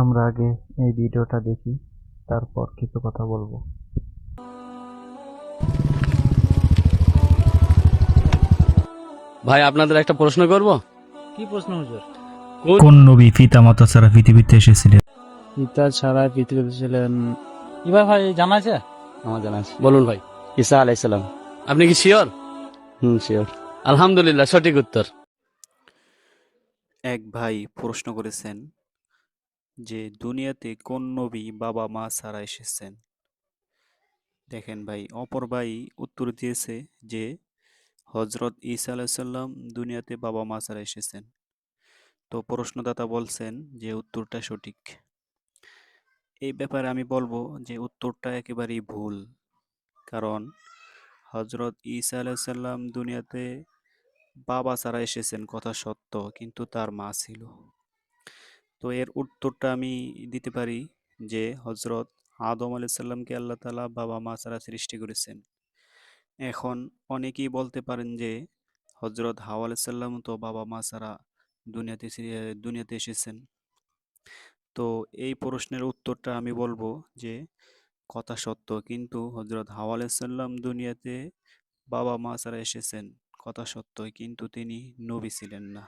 আমরা আগে এই ভিডিওটা দেখি তারপর কিছু কথা বলব। ভাই আপনাদের একটা প্রশ্ন করব? কি প্রশ্ন হুজুর? কোন নবী পিতা মাতা ছাড়া পৃথিবীতে এসেছিলেন? পিতা ছাড়া পৃথিবীতে ছিলেন। এবার ভাই জানা আছে? আমার জানা আছে। বলুন ভাই। ঈসা আলাইসালাম আপনি কি শিওর? হুম শিওর। আলহামদুলিল্লাহ সঠিক উত্তর। এক ভাই প্রশ্ন করেছেন যে দুনিয়াতে কোন নবী বাবা মা ছাড়া এসেছেন? দেখেন ভাই, অপর ভাই উত্তর দিয়েছে যে হজরত ঈসা আলাইসাল্লাম দুনিয়াতে বাবা মা ছাড়া এসেছেন। তো প্রশ্নদাতা বলছেন যে উত্তরটা সঠিক। এই ব্যাপারে আমি বলব যে উত্তরটা একেবারেই ভুল। কারণ হজরত ঈসা আলাইসাল্লাম দুনিয়াতে বাবা ছাড়া এসেছেন, কথা সত্য, কিন্তু তার মা ছিল। তো এর উত্তরটা আমি দিতে পারি যে হজরত আদম আলাইসাল্লামকে আল্লাহ তালা বাবা মা ছাড়া সৃষ্টি করেছেন। এখন অনেকেই বলতে পারেন যে হজরত হাওয়া আলাইসাল্লাম তো বাবা মা ছাড়া দুনিয়াতে দুনিয়াতে এসেছেন। তো এই প্রশ্নের উত্তরটা আমি বলব যে কথা সত্য, কিন্তু হজরত হাওয়া আলাইসাল্লাম দুনিয়াতে বাবা মা ছাড়া এসেছেন, কথা সত্য, কিন্তু তিনি নবী ছিলেন না।